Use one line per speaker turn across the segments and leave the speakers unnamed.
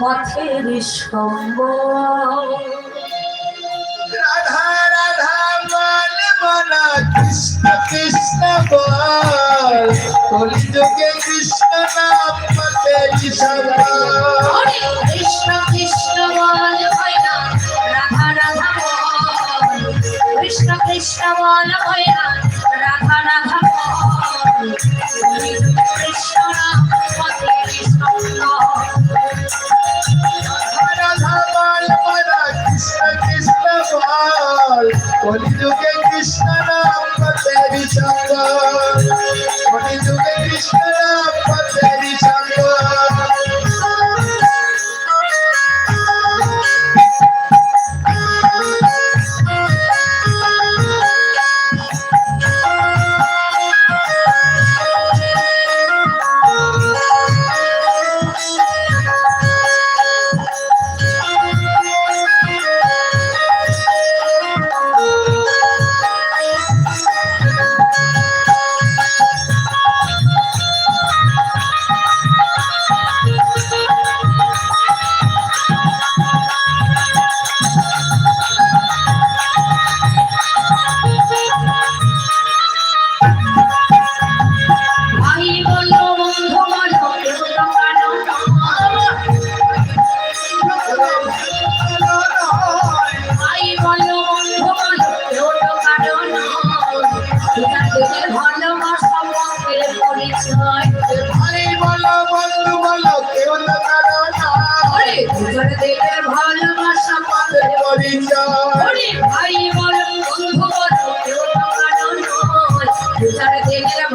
পথের সঙ্গ
রাধা রাধা বল বলা কৃষ্ণ কৃষ্ণ বল। কলিযুগে কৃষ্ণ নাম সঙ্গল
কৃষ্ণ কৃষ্ণ বল রাধা রাধা বল। কৃষ্ণ কৃষ্ণ বল বল
কলিযুগে কৃষ্ণ নাম তেরি সঙ্গল কলিযুগে কৃষ্ণ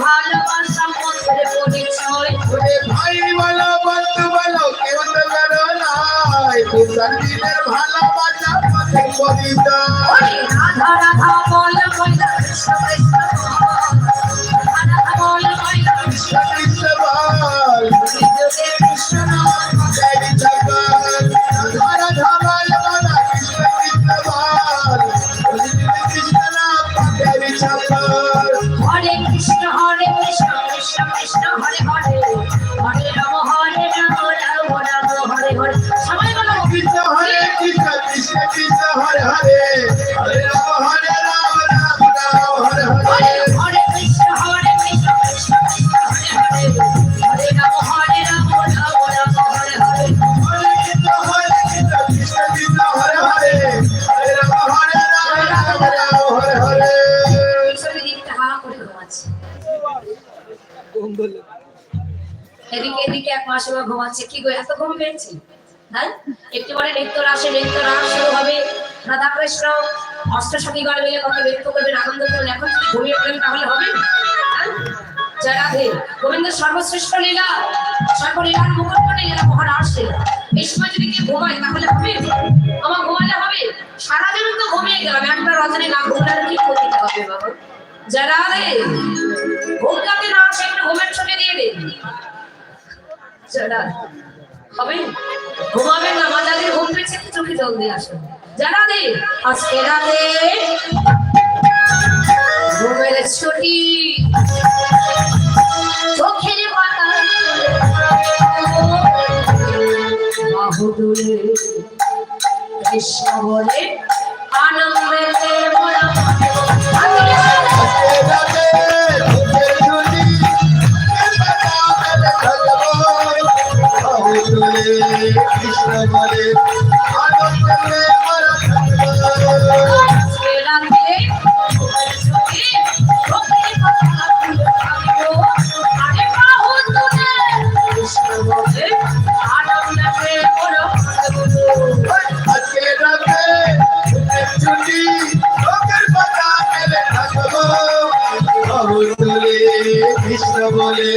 ভালোবাসা মনের পরিচয়
ভাই বলো বন্ধু বলো কেউ তো
কারও নয় দুজন ভালোবাসা
পথে পরিচয়
রাধা রাধা বল বল কৃষ্ণ এদিকে এদিকে এক মাস ঘুমাচ্ছে। কি গো এত ঘুম পেয়েছি? হ্যাঁ? একটু পরে নৃত্য রাসে নৃত্য রাস শুরু হবে রাধা কৃষ্ণ অষ্টসখী গণ মিলে কত নৃত্য করবেন আনন্দ করবেন এখন ঘুমিয়ে পড়েন তাহলে হবে? হ্যাঁ? জয় রাধে। গোবিন্দ সর্বশ্রেষ্ঠ লীলা, সর্বলীলার মুকুট করে লীলা, মহারাজ লীলা। এই সময় যদি কেউ ঘুমায়, তাহলে হবে? আমার ঘুমালে হবে? সারা দিন তো ঘুমিয়ে গেলাম। একটা রজনী না ঘুমলে কি হবে বাবা। জয় রাধে। ঘুম যাতে না আসে একটু ঘুমের ছুটি দিয়ে দিন। জয় হবে? ঘুমাবেন না আমার যাদের ঘুম পেয়েছে একটু চোখে জল দিয়ে আসুন। জানা দে, আজকে রাতে ঘুমের ছুটি। চোখের পাতা বাহু কৃষ্ণ বলে আনন্দেতে
কৃষ্ণ বলে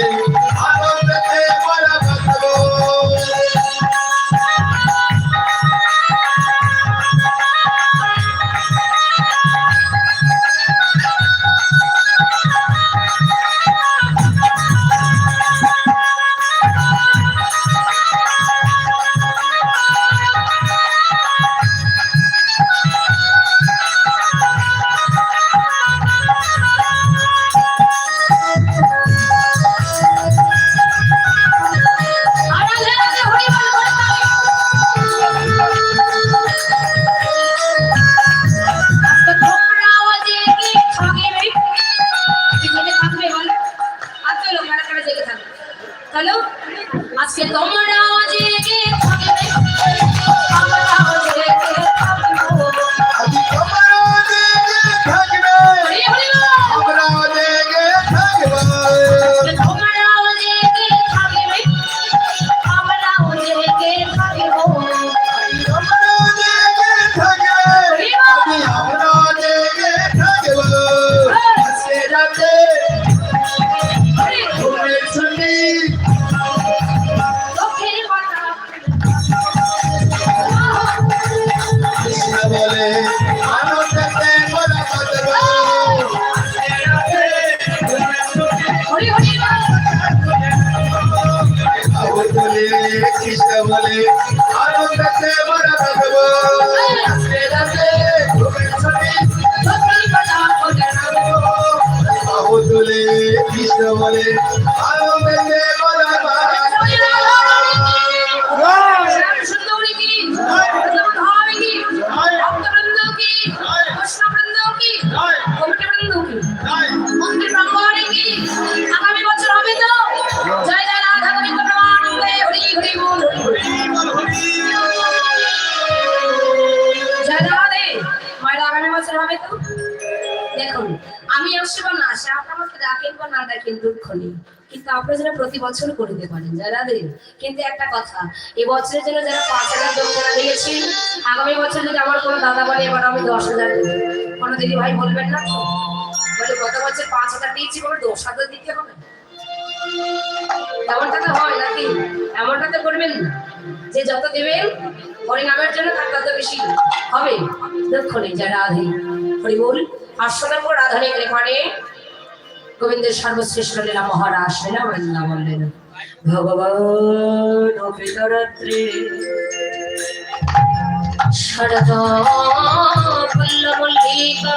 তুলে কৃষ্ণ বলে বা না আসে, আপনি আমাকে ডাকেন বা না ডাকেন, দুঃখ নেই। কিন্তু আপনারা যেন প্রতি বছর করতে পারেন, যারা দেন। কিন্তু একটা কথা এই বছরের জন্য যারা পাঁচ হাজার দক্ষিণা দিয়েছি আগামী বছর যদি আমার কোনো দাদা বলে, এবার আমি দশ হাজার কোনো দিদি ভাই বলবেন না তো? বলে, গত বছর পাঁচ হাজার দিয়েছি, বলে দশ হাজার দিতে হবে? এমনটা তো হয় নাকি এমনটা তো করবেন না। যে যত দেবেন, হরিনামের জন্য তার তত বেশি হবে। দুঃখ নেই যা রাধে হরি বল। আশ্রম আধুনিক রেকর্ডে গোবিন্দের সর্বশ্রেষ্ঠ লীলা মহারাজ লীলা বৃন্দাবন বললেন ভগবান পিতরাত্রে শরদ মল্লিকা